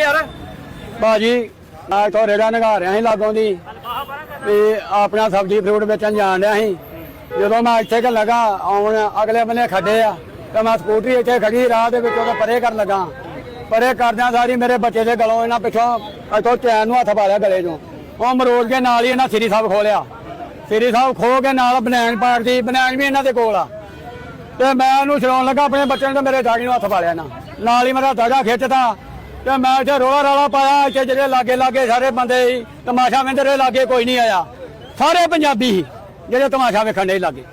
ਯਾਰ। ਭਾਜੀ, ਮੈਂ ਇੱਥੋਂ ਰੇੜਾ ਨਗਾ ਰਿਹਾ ਸੀ ਲਾਗੋਂ ਦੀ। ਤੇ ਆਪਣਾ ਸਬਜ਼ੀ ਫਰੂਟ ਵੇਚਣ ਜਾਣ ਰਿਹਾ ਸੀ। ਜਦੋਂ ਮੈਂ ਇੱਥੇ ਕਿ ਲਗਾ, ਆਉਣ ਅਗਲੇ ਬੰਨੇ ਖੱਡੇ ਆ, ਤੇ ਮੈਂ ਸਕੂਟਰੀ ਇੱਥੇ ਖੜੀ ਰਾਹ ਦੇ ਵਿੱਚ ਉਹਦਾ ਪਰੇ ਕਰਨ ਲੱਗਾ। ਪਰੇ ਕਰਦਿਆਂ ਸਾਰੀ ਮੇਰੇ ਬੱਚੇ ਦੇ ਗਲੋਂ ਇਹਨਾਂ ਪਿੱਛੋਂ ਇੱਥੋਂ ਚੈਨ ਨੂੰ ਹੱਥ ਪਾ ਲਿਆ ਗਲੇ 'ਚੋਂ। ਉਹ ਮਰੋੜ ਕੇ ਨਾਲ ਹੀ ਇਹਨਾਂ ਸ੍ਰੀ ਸਾਹਿਬ ਖੋਲਿਆ। ਸ੍ਰੀ ਸਾਹਿਬ ਖੋ ਕੇ ਨਾਲ ਬਨੈਣ ਪਾੜਦੀ ਬਨੈਣ ਵੀ ਇਹਨਾਂ ਦੇ ਕੋਲ ਆ। ਤੇ ਮੈਂ ਉਹਨੂੰ ਛਡਾਉਣ ਲੱਗਾ, ਆਪਣੇ ਬੱਚੇ ਨੂੰ ਤੇ ਮੇਰੇ ਦਾੜੀ ਨੂੰ ਹੱਥ ਪਾ ਲਿਆ ਨਾ ਨਾਲ ਹੀ ਮੇਰਾ ਦਾੜਾ ਖਿੱਚਦਾ ਤੇ ਮੈਂ ਇੱਥੇ ਰੋਲਾ ਰਾਲਾ ਪਾਇਆ, ਇੱਥੇ ਜਿਹੜੇ ਲਾਗੇ ਲਾਗੇ ਸਾਰੇ ਬੰਦੇ ਸੀ, ਤਮਾਸ਼ਾ ਵੇਂਦੇ ਰਹੇ ਲਾਗੇ ਕੋਈ ਨਹੀਂ ਆਇਆ। ਸਾਰੇ ਪੰਜਾਬੀ ਸੀ, ਜਿਹੜੇ ਤਮਾਸ਼ਾ ਵੇਖਣ ਦੇ ਲਾਗੇ।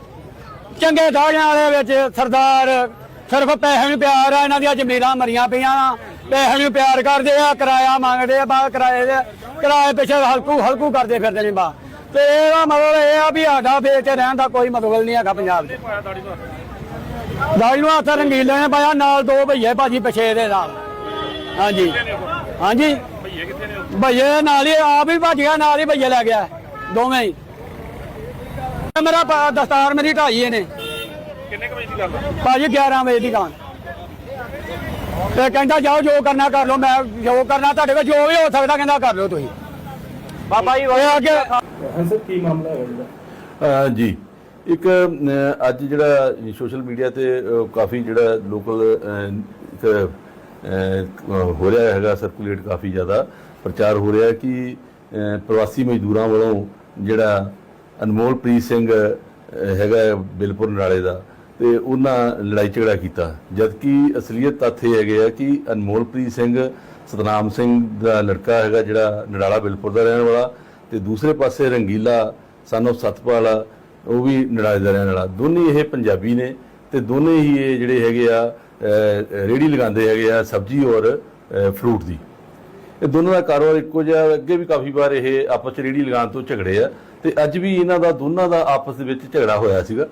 ਚੰਗੇ ਦਾੜਿਆਂ ਵਾਲੇ ਵਿੱਚ ਸਰਦਾਰ, ਸਿਰਫ ਪੈਸੇ ਨੂੰ ਪਿਆਰ ਆ, ਇਹਨਾਂ ਦੀਆਂ ਜ਼ਮੀਰਾਂ ਮਰੀਆਂ ਪਈਆਂ ਪੈਸੇ ਨੂੰ ਪਿਆਰ ਕਰਦੇ ਆ, ਕਿਰਾਇਆ ਮੰਗਦੇ ਆ ਬਾਅਦ ਕਿਰਾਏ ਦੇ, ਕਿਰਾਏ ਪਿੱਛੇ ਹਲਕੂ ਹਲਕੂ ਕਰਦੇ ਫਿਰਦੇ ਨੇ ਬਾ ਤੇ ਇਹਦਾ ਮਤਲਬ ਇਹ ਆ ਵੀ ਸਾਡਾ ਫੇਰ ਰਹਿਣ ਦਾ ਕੋਈ ਮਤਲਬ ਨਹੀਂ ਹੈਗਾ ਪੰਜਾਬ 'ਚ। ਦਾੜੀ ਨੂੰ ਹੱਥ ਰੰਗੀਲੇ ਨੇ ਪਾਇਆ, ਨਾਲ ਦੋ ਭਈਏ ਭਾਜੀ ਪਿਛੇ ਇਹਦੇ ਨਾਲ। ਹਾਂਜੀ। ਹਾਂਜੀ। ਭਈਏ ਕਿੱਥੇ ਨੇ ਭਈਏ ਨਾਲ ਹੀ ਆਪ ਹੀ ਭੱਜ ਗਿਆ ਨਾਲ ਹੀ ਭਈਏ ਲੈ ਗਿਆ ਦੋਵੇਂ ਹੀ। ਇਹ ਮੇਰਾ ਪ- ਦਸਤਾਰ ਮੇਰੀ ਢਾਈ ਇਹਨੇ। ਕਿੰਨੇ ਕੁ ਵਜੇ ਦੀ ਗੱਲ ਆ? ਭਾਜੀ 11 ਵਜੇ ਦੀ ਦੁਕਾਨ ਤੇ ਕਹਿੰਦਾ ਜਾਓ ਜੋ ਕਰਨਾ ਕਰ ਲਓ ਮੈਂ ਜੋ ਕਰਨਾ ਤੁਹਾਡੇ ਵਿੱਚ ਜੋ ਵੀ ਹੋ ਸਕਦਾ ਕਹਿੰਦਾ ਕਰ ਲਓ ਤੁਸੀਂ। ਬਾਬਾ ਜੀ ਉਹ ਅੱਗੇ ਸਰ ਕੀ ਮਾਮਲਾ ਹੈ ਜਿਹੜਾ ਅਹ ਜੀ ਇੱਕ ਅਹ, ਅੱਜ ਜਿਹੜਾ ਸੋਸ਼ਲ ਮੀਡੀਆ ਤੇ ਅਹ, ਕਾਫੀ ਜਿਹੜਾ ਲੋਕਲ ਹੋ ਰਿਹਾ ਹੈਗਾ ਸਰਕੂਲੇਟ ਕਾਫੀ ਜ਼ਿਆਦਾ। ਪ੍ਰਚਾਰ ਹੋ ਰਿਹਾ ਕਿ ਪ੍ਰਵਾਸੀ ਮਜ਼ਦੂਰਾਂ ਵੱਲੋਂ ਜਿਹੜਾ ਅਨਮੋਲਪ੍ਰੀਤ ਸਿੰਘ ਹੈਗਾ ਹੈ ਬਿਲਪੁਰ ਨਾਲੇ ਦਾ, ਤੇ ਉਹਨਾਂ ਲੜਾਈ ਝਗੜਾ ਕੀਤਾ। ਜਦਕਿ ਅਸਲੀਅਤ ਤੱਥ ਇਹ ਹੈਗੇ ਆ ਕਿ ਅਨਮੋਲਪ੍ਰੀਤ ਸਿੰਘ, ਸਤਨਾਮ ਸਿੰਘ ਦਾ ਲੜਕਾ ਹੈਗਾ ਜਿਹੜਾ ਨੜਾਲਾ ਬਿਲਪੁਰ ਦਾ ਰਹਿਣ ਵਾਲਾ, ਤੇ ਦੂਸਰੇ ਪਾਸੇ ਰੰਗੀਲਾ ਸਾਨੂੰ ਸਤਪਾਲ ਉਹ ਵੀ ਨੜਾਲੇ ਦਾ ਰਹਿਣ ਵਾਲਾ। ਦੋਨੇ ਇਹ ਪੰਜਾਬੀ ਨੇ, ਤੇ ਦੋਨੇ ਹੀ ਇਹ ਜਿਹੜੇ ਹੈਗੇ ਆ ਅਹ, ਰੇਹੜੀ ਲਗਾਉਂਦੇ ਹੈਗੇ ਆ ਸਬਜ਼ੀ ਔਰ ਫਰੂਟ ਦੀ। ਇਹ ਦੋਨਾਂ ਦਾ ਕਾਰੋਬਾਰ ਇੱਕੋ ਜਿਹਾ ਅੱਗੇ ਵੀ ਕਾਫੀ ਵਾਰ ਇਹ ਆਪਸ ਚ ਰੇਹੜੀ ਲਗਾਉਣ ਤੋਂ ਝਗੜੇ ਆ। ਤੇ ਅੱਜ ਵੀ ਇਹਨਾਂ ਦਾ ਦੋਨਾਂ ਦਾ ਆਪਸ ਦੇ ਵਿੱਚ ਝਗੜਾ ਹੋਇਆ ਸੀਗਾ।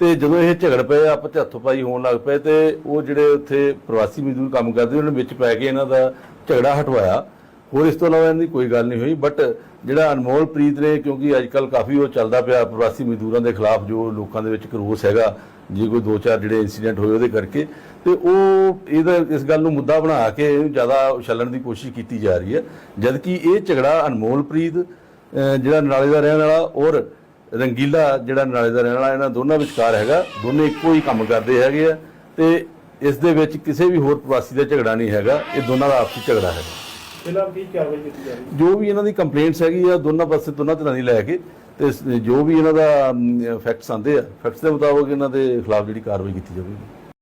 ਤੇ ਜਦੋਂ ਇਹ ਝਗੜ ਪਏ ਆਪਸ ਚ ਹੱਥੋਂ-ਪਾਈ ਹੋਣ ਲੱਗ ਪਏ ਤੇ ਉਹ ਜਿਹੜੇ ਉੱਥੇ ਪ੍ਰਵਾਸੀ ਮਜ਼ਦੂਰ ਕੰਮ ਕਰਦੇ ਉਹਨਾਂ ਨੇ ਵਿੱਚ ਪੈ ਕੇ ਇਹਨਾਂ ਦਾ ਝਗੜਾ ਹਟਵਾਇਆ। ਹੋਰ ਇਸ ਤੋਂ ਇਲਾਵਾ ਇਹਨਾਂ ਦੀ ਕੋਈ ਗੱਲ ਨਹੀਂ ਹੋਈ ਬਟ ਜਿਹੜਾ ਅਨਮੋਲ ਪ੍ਰੀਤ ਨੇ, ਕਿਉਂਕਿ ਅੱਜ ਕੱਲ ਕਾਫੀ ਉਹ ਚੱਲਦਾ ਪਿਆ ਪ੍ਰਵਾਸੀ ਮਜ਼ਦੂਰਾਂ ਦੇ ਖਿਲਾਫ, ਜੋ ਲੋਕਾਂ ਦੇ ਵਿੱਚ ਕਰੋਸ ਹੈਗਾ, ਜੇ ਕੋਈ ਦੋ ਚਾਰ ਜਿਹੜੇ ਇਨਸੀਡੈਂਟ ਹੋਏ ਉਹਦੇ ਕਰਕੇ, ਤੇ ਉਹ ਇਹਦਾ ਇਸ ਗੱਲ ਨੂੰ ਮੁੱਦਾ ਬਣਾ ਕੇ ਇਹਨੂੰ ਜ਼ਿਆਦਾ ਉਛਲਣ ਦੀ ਕੋਸ਼ਿਸ਼ ਕੀਤੀ ਜਾ ਰਹੀ ਹੈ, ਜਦਕਿ ਇਹ ਝਗੜਾ ਅਨਮੋਲ ਪ੍ਰੀਤ ਜਿਹੜਾ ਨਾਲੇ ਦਾ ਰਹਿਣ ਵਾਲਾ ਔਰ ਰੰਗੀਲਾ ਜਿਹੜਾ ਨਾਲੇ ਦਾ ਰਹਿਣ ਵਾਲਾ, ਇਹਨਾਂ ਦੋਨਾਂ ਵਿਚਕਾਰ ਹੈਗਾ, ਦੋਨੇ ਇੱਕੋ ਹੀ ਕੰਮ ਕਰਦੇ ਹੈਗੇ ਆ, ਤੇ ਇਸ ਦੇ ਵਿੱਚ ਕਿਸੇ ਵੀ ਹੋਰ ਪ੍ਰਵਾਸੀ ਦਾ ਝਗੜਾ ਨਹੀਂ ਹੈਗਾ, ਇਹ ਦੋਨਾਂ ਦਾ ਆਪਸੀ ਝਗੜਾ ਹੈ ਫਿਲਹਾਲ ਕੀ ਕਾਰਵਾਈ ਕੀਤੀ ਜਾ ਰਹੀ ਜੋ ਵੀ ਇਹਨਾਂ ਦੀ ਕੰਪਲੇਂਟਸ ਹੈਗੀ ਆ, ਦੋਨਾਂ ਪਾਸੇ ਦੋਨਾਂ ਤਰ੍ਹਾਂ ਦੀ ਲੈ ਕੇ ਤੇ ਜੋ ਵੀ ਇਹਨਾਂ ਦਾ ਫੈਕਟਸ ਆਂਦੇ ਆ ਫੈਕਟਸ ਦੇ ਮੁਤਾਬਕ ਇਹਨਾਂ ਦੇ ਖਿਲਾਫ ਜਿਹੜੀ ਕਾਰਵਾਈ ਕੀਤੀ ਜਾਵੇਗੀ।